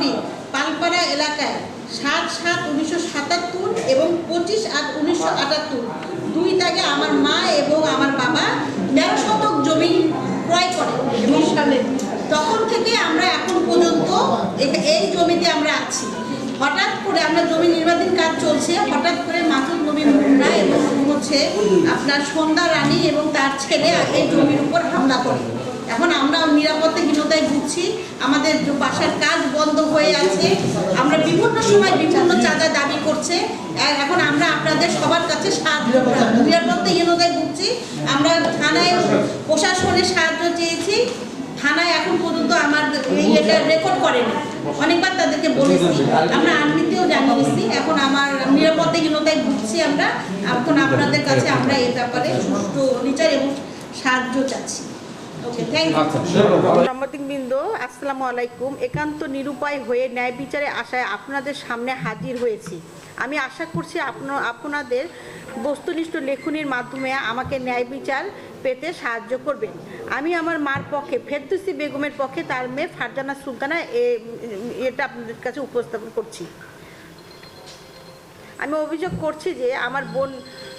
করি পালপাড়া এলাকায় সাত সাত উনিশশো সাতাত্তর এবং পঁচিশ আট উনিশশো আটাত্তর। দুই তাগে আমার মা এবং আমার বাবা দেড় শতক জমি ক্রয় করে। এবং সালে তখন থেকে আমরা এখন পর্যন্ত এই জমিতে আমরা আছি। হঠাৎ করে আমরা জমি নির্বাচন কাজ চলছে। হঠাৎ করে মাসুদ নবী মুন্না এবং হচ্ছে আপনার সন্ধ্যা রানী এবং তার ছেলে এই জমির উপর হামলা করে। এখন আমরা নিরাপত্তাহীনতায় ভুগছি। আমাদের বাসার কাজ বন্ধ হয়ে আছে। আমরা বিভিন্ন সময় বিভিন্ন চাঁদা দাবি করছে। এখন আমরা আপনাদের সবার কাছে সাহায্য নিরাপত্তাহীনতায় ভুগছি। আমরা থানায়, প্রশাসনের সাহায্য চেয়েছি। থানায় এখন পর্যন্ত আমার এটা রেকর্ড করেনি। অনেকবার তাদেরকে বলেছি। আমরা আর্মিতেও জানিয়েছি। এখন আমার নিরাপত্তাহীনতায় ভুগছি আমরা। এখন আপনাদের কাছে আমরা এই ব্যাপারে সুষ্ঠু বিচার এবং সাহায্য চাচ্ছি। সাংবাদিকবৃন্দ আসসালামু আলাইকুম একান্ত নিরুপায় হয়ে ন্যায় বিচারে আশায় আপনাদের সামনে হাজির হয়েছি। আমি আশা করছি আপনা- আপনাদের বস্তুনিষ্ঠ লেখনির মাধ্যমে আমাকে ন্যায় বিচার পেতে সাহায্য করবেন। আমি আমার মার পক্ষে ফেরদৌসি বেগমের পক্ষে তার মেয়ে ফারজানা সুলতানা এটা আপনাদের কাছে উপস্থাপন করছি। আমি অভিযোগ করছি যে আমার বোন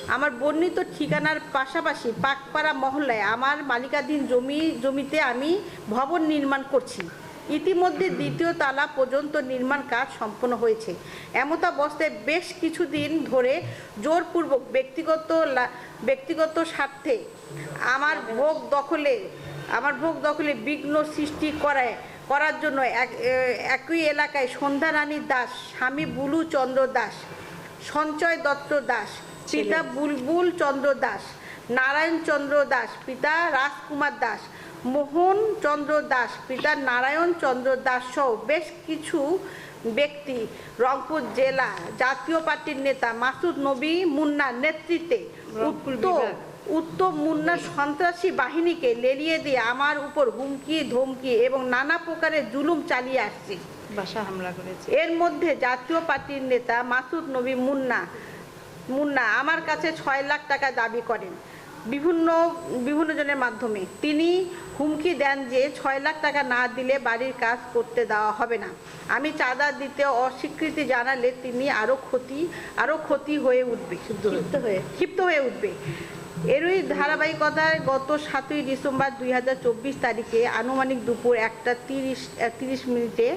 আমার বর্ণিত ঠিকানার পাশাপাশি পাকপাড়া মহল্লায় আমার মালিকাধীন জমি, জমিতে আমি ভবন নির্মাণ করছি। ইতিমধ্যে দ্বিতীয় তালা পর্যন্ত নির্মাণ কাজ সম্পন্ন হয়েছে। এমতাবস্থায় বেশ কিছুদিন ধরে জোরপূর্বক ব্যক্তিগত ব্যক্তিগত স্বার্থে আমার ভোগ দখলে, আমার ভোগ দখলে বিঘ্ন সৃষ্টি করায়, করার জন্য এক- একই এলাকায় সন্ধ্যা রানী দাস, স্বামী বুলু চন্দ্র দাস, সঞ্চয় দত্ত দাস পিতা বুলবুল চন্দ্র দাস নারায়ণ চন্দ্র দাস পিতা রাজকুমার দাস মোহন চন্দ্র দাস পিতা নারায়ণ চন্দ্র দাস সহ বেশ কিছু ব্যক্তি রংপুর জেলা জাতীয় পার্টির নেতা মাসুদ নবী মুন্নার নেতৃত্বে উত্তর উত্তম মুন্না সন্ত্রাসী বাহিনীকে লেলিয়ে দিয়ে আমার উপর হুমকি ধমকি এবং নানা প্রকারের জুলুম চালিয়ে আসছে। বাসা হামলা করেছে। এর মধ্যে জাতীয় পার্টির নেতা মাসুদ নবী মুন্না মুন্না আমার কাছে ছয় লাখ টাকা দাবি করেন। বিভিন্ন বিভিন্ন জনের মাধ্যমে। তিনি হুমকি দেন যে ছয় লাখ টাকা না দিলে বাড়ির কাজ করতে দেওয়া হবে না। আমি চাঁদা দিতে অস্বীকৃতি জানালে তিনি আরও ক্ষতি আরও ক্ষতি হয়ে উঠবে। ক্ষিপ্ত হয়ে ক্ষিপ্ত হয়ে উঠবে। এরই ধারাবাহিকতায় গত সাতই ডিসেম্বর দুই হাজার চব্বিশ তারিখে আনুমানিক দুপুর একটা তিরিশ তিরিশ মিনিটে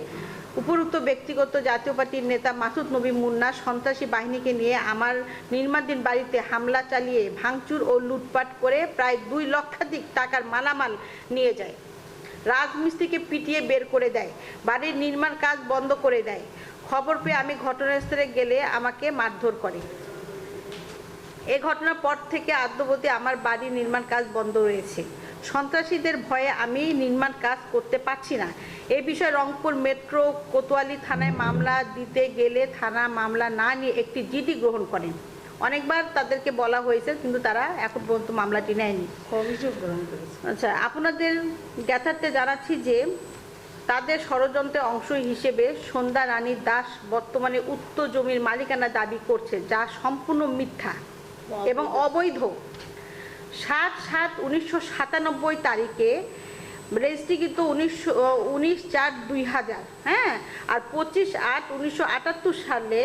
উপরুক্ত ব্যক্তিগত জাতীয় পার্টির নেতা মাসুদ নবী মুন্না সন্ত্রাসী বাহিনীকে নিয়ে আমার নির্মাণাধীন বাড়িতে হামলা চালিয়ে ভাঙচুর ও লুটপাট করে প্রায় দুই লক্ষাধিক টাকার মালামাল নিয়ে যায়। রাজমিস্ত্রিকে পিটিয়ে বের করে দেয়। বাড়ির নির্মাণ কাজ বন্ধ করে দেয়। খবর পেয়ে আমি ঘটনাস্থলে গেলে আমাকে মারধর করে। এ ঘটনার পর থেকে আদ্যবতী আমার বাড়ি নির্মাণ কাজ বন্ধ রয়েছে। সন্ত্রাসীদের ভয়ে আমি নির্মাণ কাজ করতে পারছি না। এ বিষয়ে রংপুর মেট্রো কোতোয়ালি থানায় মামলা দিতে গেলে থানা মামলা না নিয়ে একটি জিডি গ্রহণ করেন। অনেকবার তাদেরকে বলা হয়েছে কিন্তু তারা এখন পর্যন্ত মামলাটি নেয়নি। অভিযোগ গ্রহণ করেছে। আচ্ছা আপনাদের জ্ঞাতার্থে জানাচ্ছি যে তাদের ষড়যন্ত্রের অংশ হিসেবে সন্ধ্যা রানী দাস বর্তমানে উক্ত জমির মালিকানা দাবি করছে যা সম্পূর্ণ মিথ্যা এবং অবৈধ। সাত সাত উনিশশো সাতানব্বই তারিখে রেজিস্ট্রিকৃত উনিশশো উনিশ চার দুই হাজার হ্যাঁ? আর পঁচিশ আট উনিশশো আটাত্তর সালে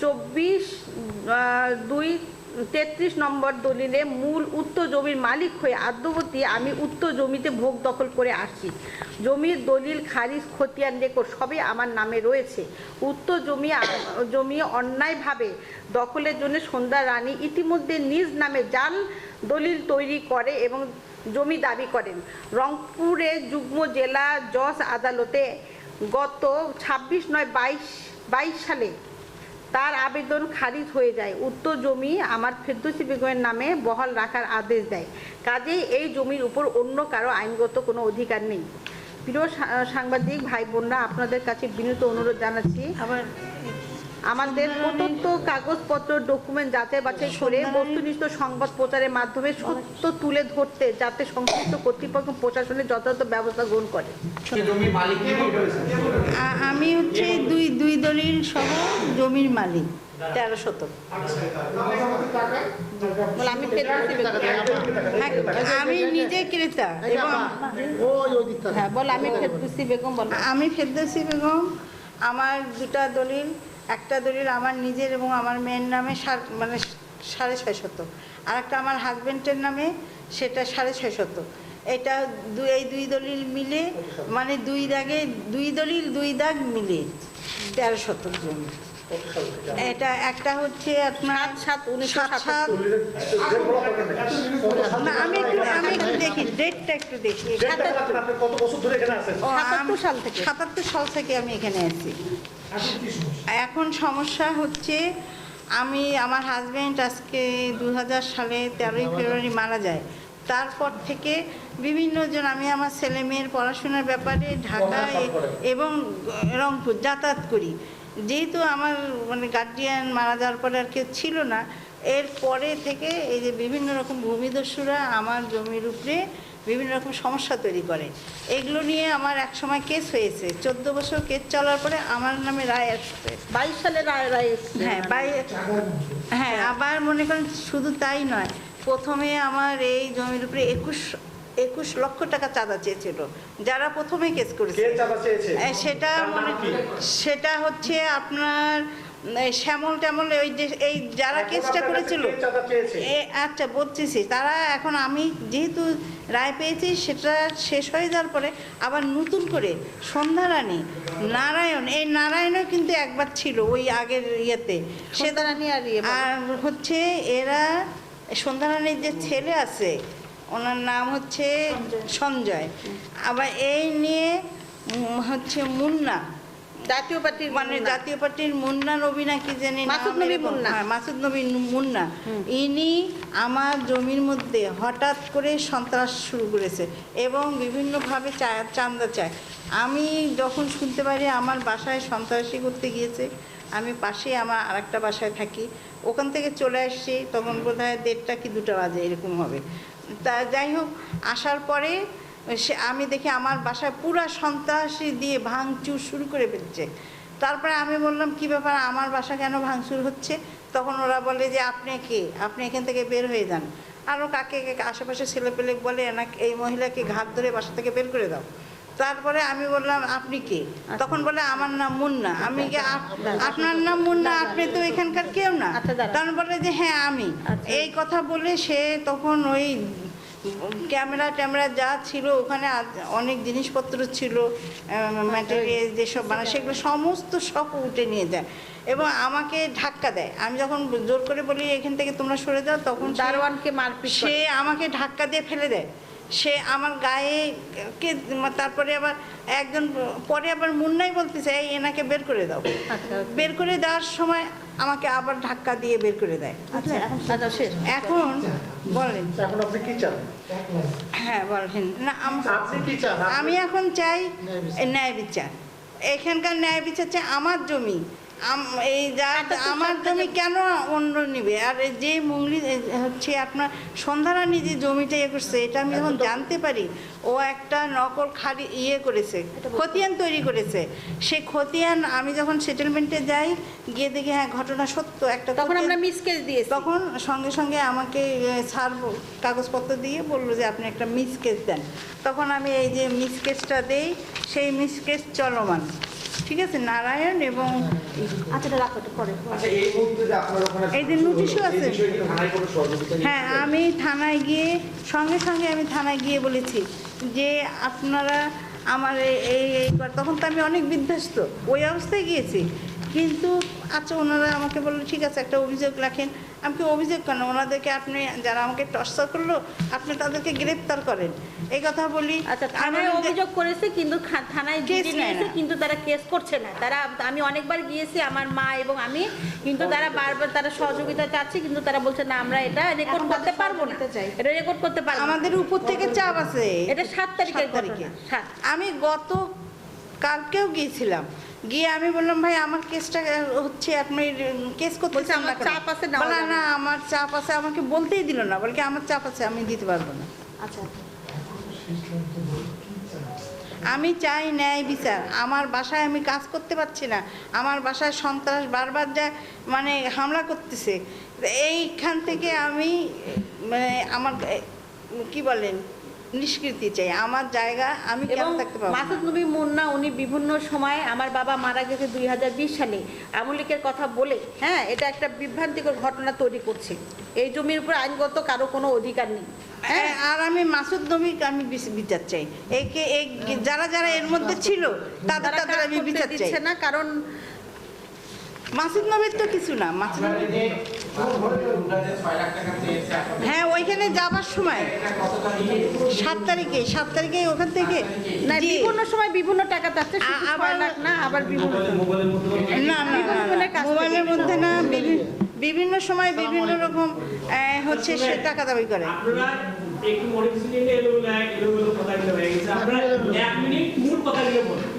চব্বিশ দুই তেত্রিশ নম্বর দলিলে মূল উক্ত জমির মালিক হয়ে আদ্যবতী আমি উক্ত জমিতে ভোগ দখল করে আসছি। জমির দলিল, খারিজ, খতিয়ান, রেকর্ড সবই আমার নামে রয়েছে। উক্ত জমি জমি অন্যায়ভাবে দখলের জন্য সন্ধ্যা রানী ইতিমধ্যে নিজ নামে জাল দলিল তৈরি করে এবং জমি দাবি করেন। রংপুরে যুগ্ম জেলা জজ আদালতে গত ছাব্বিশ নয় বাইশ বাইশ সালে তার আবেদন খারিজ হয়ে যায়। উক্ত জমি আমার ফেরদৌসি বেগমের নামে বহাল রাখার আদেশ দেয়। কাজেই এই জমির উপর অন্য কারও আইনগত কোনো অধিকার নেই। প্রিয় সাংবাদিক ভাই বোনরা আপনাদের কাছে বিনীত অনুরোধ জানাচ্ছি, আবার আমাদের প্রদত্ত কাগজপত্র ডকুমেন্ট যাচাই বাছাই করে বস্তুনিষ্ঠ সংবাদ প্রচারের মাধ্যমে সত্য তুলে ধরতে যাতে সংশ্লিষ্ট কর্তৃপক্ষ প্রশাসনের যথাযথ ব্যবস্থা গ্রহণ করে। আমি হচ্ছে দুই দুই দলিল সহ জমির মালিক তেরো শতক। আমি। হ্যাঁ, আমি নিজে ক্রেতা এবং হ্যাঁ বল আমি ফেরদৌসী বেগম বল। আমি ফেরদৌসি বেগম আমার দুটা দলিল একটা দলিল আমার নিজের এবং আমার মেয়ের নামে মানে সাড়ে ছয় শত আর একটা আমার হাজব্যান্ডের নামে সেটা সাড়ে ছয় শত এটা দুই এই দুই দলিল মিলে মানে দুই দাগে দুই দলিল, দুই দাগ মিলে তেরো শতক জমি। এটা একটা হচ্ছে আপনার সাত উনিশশো সাত না আমি একটু আমি একটু দেখি ডেটটা একটু দেখি। সাতাত্তর সাল থেকে। সাতাত্তর সাল থেকে আমি এখানে আছি। এখন সমস্যা? হচ্ছে আমি আমার হাজব্যান্ড আজকে দু হাজার সালে তেরোই ফেব্রুয়ারি মারা যায়। তারপর থেকে বিভিন্ন জন আমি আমার ছেলে মেয়ের পড়াশোনার ব্যাপারে ঢাকায় এবং রংপুর যাতায়াত করি। যেহেতু আমার মানে গার্ডিয়ান মারা যাওয়ার পরে আর কেউ ছিল না এর পরে থেকে এই যে বিভিন্ন রকম ভূমিদস্যুরা আমার জমির উপরে বিভিন্ন রকম সমস্যা তৈরি করে। এগুলো নিয়ে আমার এক সময় কেস হয়েছে। চোদ্দ বছর কেস চলার পরে আমার নামে রায় আসছে। বাইশ সালে রায় রায় হ্যাঁ বাই হ্যাঁ আবার মনে করেন শুধু তাই নয় প্রথমে আমার এই জমির উপরে একুশ একুশ লক্ষ টাকা চাঁদা চেয়েছিল। যারা প্রথমে কেস করেছে। সেটা মনে সেটা হচ্ছে আপনার শ্যামল ট্যামল ওই যে এই যারা কেসটা করেছিল। আচ্ছা বলতেছি তারা এখন আমি যেহেতু রায় পেয়েছি সেটা শেষ হয়ে যাওয়ার পরে আবার নতুন করে সন্ধ্যা রানী নারায়ণ এই নারায়ণও কিন্তু একবার ছিল ওই আগের ইয়েতে। সে আর ইয়ে আর হচ্ছে এরা সন্ধ্যারানীর যে ছেলে আছে ওনার নাম হচ্ছে সঞ্জয়। আবার এই নিয়ে হচ্ছে মুন্না। জাতীয় পার্টির মানে জাতীয় পার্টির মুন্না নবী নাকি জানি নাম মাসুদ নবী মুন্না। হ্যাঁ, মাসুদ নবী মুন্না। ইনি আমার জমির মধ্যে হঠাৎ করে সন্ত্রাস শুরু করেছে এবং বিভিন্নভাবে চা- চাঁদা চায়। আমি যখন শুনতে পারি আমার বাসায় সন্ত্রাসী করতে গিয়েছে আমি পাশে আমার আরেকটা বাসায় থাকি। ওখান থেকে চলে আসছি তখন বোধ হয় দেড়টা কি দুটো বাজে এরকম হবে। তা যাই হোক, আসার পরে সে আমি দেখি আমার বাসায় পুরা সন্ত্রাসী দিয়ে ভাঙচুর শুরু করে ফেলছে। তারপরে আমি বললাম, কি ব্যাপার? আমার বাসা কেন ভাঙচুর হচ্ছে? তখন ওরা বলে যে, আপনি কে? আপনি এখান থেকে বের হয়ে যান। আরও কাকে আশেপাশে ছেলেপেলে বলে, এনাকে, এই মহিলাকে ঘাত ধরে বাসা থেকে বের করে দাও। তারপরে আমি বললাম আপনি কে? তখন বলে আমার নাম মুন্না। আমি কি? আপনার নাম মুন্না আপনি তো এখানকার কেউ না। আচ্ছা, তখন বলে যে হ্যাঁ আমি। আচ্ছা। এই কথা বলে সে তখন ওই ক্যামেরা ট্যামেরা যা ছিল ওখানে অনেক জিনিসপত্র ছিল ম্যাটেরিয়াল যেসব বানায় সেগুলো সমস্ত সব উঠে নিয়ে যায় এবং আমাকে ধাক্কা দেয়। আমি যখন জোর করে বলি এখান থেকে তোমরা সরে যাও তখন দারোয়ানকে মারপিট সে আমাকে ধাক্কা দিয়ে ফেলে দেয়। সে আমার গায়ে কে তারপরে আবার একজন পরে আবার মুন্নাই বলতেছে এই এনাকে বের করে দাও। আচ্ছা। বের করে দেওয়ার সময় আমাকে আবার ধাক্কা দিয়ে বের করে দেয়। আচ্ছা আচ্ছা এখন বলেন। হ্যাঁ বলেন। না আম- এখন চাই ন্যায় বিচার। এখানকার ন্যায় বিচার চাই। আমার জমি এই যা আমার জমি কেন অন্য নিবে? আর যে মঙ্গলি হচ্ছে আপনার সন্ধ্যারানী যে জমিটা ইয়ে করছে এটা আমি যখন জানতে পারি ও একটা নকল খালি ইয়ে করেছে খতিয়ান তৈরি করেছে। সেই খতিয়ান আমি যখন সেটেলমেন্টে যাই গিয়ে দেখি হ্যাঁ ঘটনা সত্য একটা তখন আমরা মিসকেস দিয়ে তখন সঙ্গে সঙ্গে আমাকে স্যার কাগজপত্র দিয়ে বলল যে আপনি একটা মিস কেস দেন। তখন আমি এই যে মিস কেসটা দেই সেই মিস কেস চলমান। ঠিক আছে নারায়ণ এবং আচ্ছা রাখো পরে। আচ্ছা এই যে নোটিশও আছে। হ্যাঁ আমি থানায় গিয়ে সঙ্গে সঙ্গে আমি থানায় গিয়ে বলেছি যে আপনারা আমার এই এই এই তখন তো আমি অনেক বিধ্বস্ত। ওই অবস্থায় গিয়েছি। কিন্তু আচ্ছা ওনারা আমাকে বলল ঠিক আছে একটা অভিযোগ রাখেন। আমি কি অভিযোগ কেন? ওনাদেরকে আপনি যারা আমাকে টর্চার করল আপনি তাদেরকে গ্রেপ্তার করেন। এই কথা বলি। আচ্ছা থানায় অভিযোগ করেছে কিন্তু থানায় কেস নিয়েছে কিন্তু তারা কেস করছে না। তারা আমি অনেকবার গিয়েছি আমার মা এবং আমি কিন্তু তারা বারবার তারা সহযোগিতা চাচ্ছে কিন্তু তারা বলছে না আমরা এটা রেকর্ড করতে পারব না। এটা রেকর্ড করতে পারব আমাদের উপর থেকে চাপ আছে। এটা সাত তারিখের তারিখে। সাত। আমি গত কালকেও গিয়েছিলাম। গিয়ে আমি বললাম ভাই আমার কেসটা হচ্ছে আপনি কেস করতে আমার চাপ আছে, নেওয়া বলে না আমার চাপ আছে। আমাকে বলতেই দিল না বলে কি আমার চাপ আছে আমি দিতে পারব না। আচ্ছা। আমি চাই ন্যায় বিচার। আমার বাসায় আমি কাজ করতে পারছি না। আমার বাসায় সন্ত্রাস বারবার যা মানে হামলা করতেছে। এইখান থেকে আমি মানে আমার কি বলেন? নিষ্কৃতি চাই। আমার জায়গা আমি কেন থাকতে পারব মাসুদ নবী মুন্না উনি বিভিন্ন সময় আমার বাবা মারা গেছে দুই হাজার বিশ সালে। আমলিকের কথা বলে হ্যাঁ এটা একটা বিভ্রান্তিকর ঘটনা তৈরি করছে। এই জমির উপর আইনগত কারও কোনো অধিকার নেই। হ্যাঁ? আর আমি মাসুদ নবীকে আমি বিচার চাই। একে এই যারা যারা এর মধ্যে ছিল তাদের তারা তাদের আমি বিচার চাই। দিচ্ছে না কারণ মাসুদ নবীর তো কিছু না মাসুদ হ্যাঁ ওইখানে যাবার সময়। সাত তারিখে সাত তারিখে ওখান থেকে না। বিভিন্ন সময় বিভিন্ন টাকা শুধু আবার- না আবার বিভিন্ন না মোবাইলের মধ্যে না বিভিন্ন সময় বিভিন্ন রকম হচ্ছে সে টাকা দাবি করে। আপনারা এক মিনিট মূল কথাগুলো বলুন।